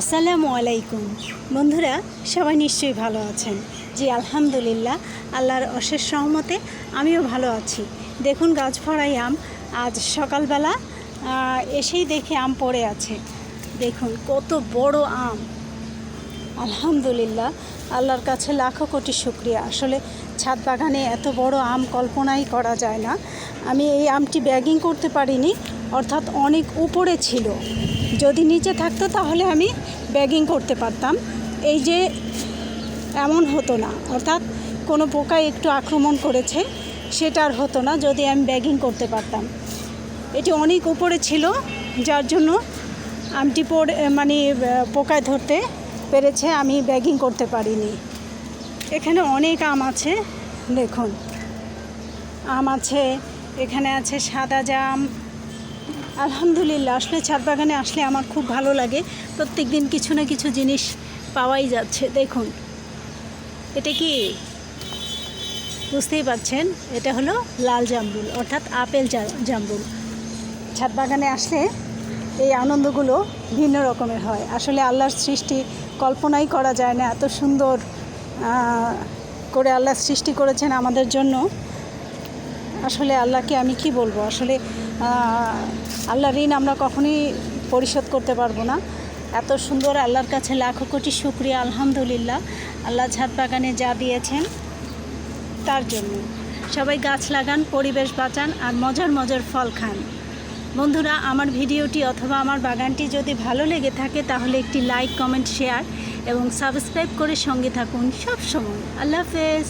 আসসালামু আলাইকুম। বন্ধুরা, সবাই নিশ্চয়ই ভালো আছেন। জি, আলহামদুলিল্লাহ, আল্লাহর অশেষ সহমতে আমিও ভালো আছি। দেখুন গাছ ভরাই আম আজ সকালবেলা এসেই দেখে আম পড়ে আছে। দেখুন, কত বড় আম। আলহামদুলিল্লাহ, আল্লাহর কাছে লাখো কোটি শুক্রিয়া। আসলে ছাদ বাগানে এত বড় আম কল্পনাই করা যায় না। আমি এই আমটি ব্যাগিং করতে পারিনি, অর্থাৎ অনেক উপরে ছিল। যদি নিচে থাকতো তাহলে আমি ব্যাগিং করতে পারতাম। এই যে এমন হতো না, অর্থাৎ কোনো পোকা একটু আক্রমণ করেছে, সেটা আর হতো না যদি আমি ব্যাগিং করতে পারতাম। এটি অনেক উপরে ছিল, যার জন্য আমটি পড়ে মানে পোকায় ধরতে পেরেছে, আমি ব্যাগিং করতে পারিনি। এখানে অনেক আম আছে, দেখুন। আম আছে, এখানে আছে সাদা জাম আলহামদুলিল্লাহ, আসলে ছাদ বাগানে আসলে আমার খুব ভালো লাগে। প্রত্যেক দিন কিছু না কিছু জিনিস পাওয়াই যাচ্ছে, দেখুন। এটা কি? বুঝতেই পারছেন, এটা হলো লাল জামরুল, অর্থাৎ আপেল জামরুল। ছাদ বাগানে আসলে এই আনন্দগুলো ভিন্ন রকমের হয়। আসলে আল্লাহর সৃষ্টি কল্পনাই করা যায় না, এত সুন্দর করে আল্লাহ সৃষ্টি করেছেন আমাদের জন্য। আসলে আল্লাহকে আমি কি বলব? আসলে আহ, আল্লাহর ঋণ আমরা কখনোই পরিশোধ করতে পারব না। এত সুন্দর আল্লাহর কাছে লাখো কোটি শুক্রিয়া আলহামদুলিল্লাহ। আল্লাহ ছাদ বাগানে যা দিয়েছেন তার জন্য। সবাই গাছ লাগান পরিবেশ বাঁচান আর মজার মজার ফল খান। বন্ধুরা আমার ভিডিওটি অথবা আমার বাগানটি যদি ভালো লেগে থাকে তাহলে একটি লাইক কমেন্ট শেয়ার এবং সাবস্ক্রাইব করে সঙ্গে থাকুন সব সময় আল্লাহ হাফেজ।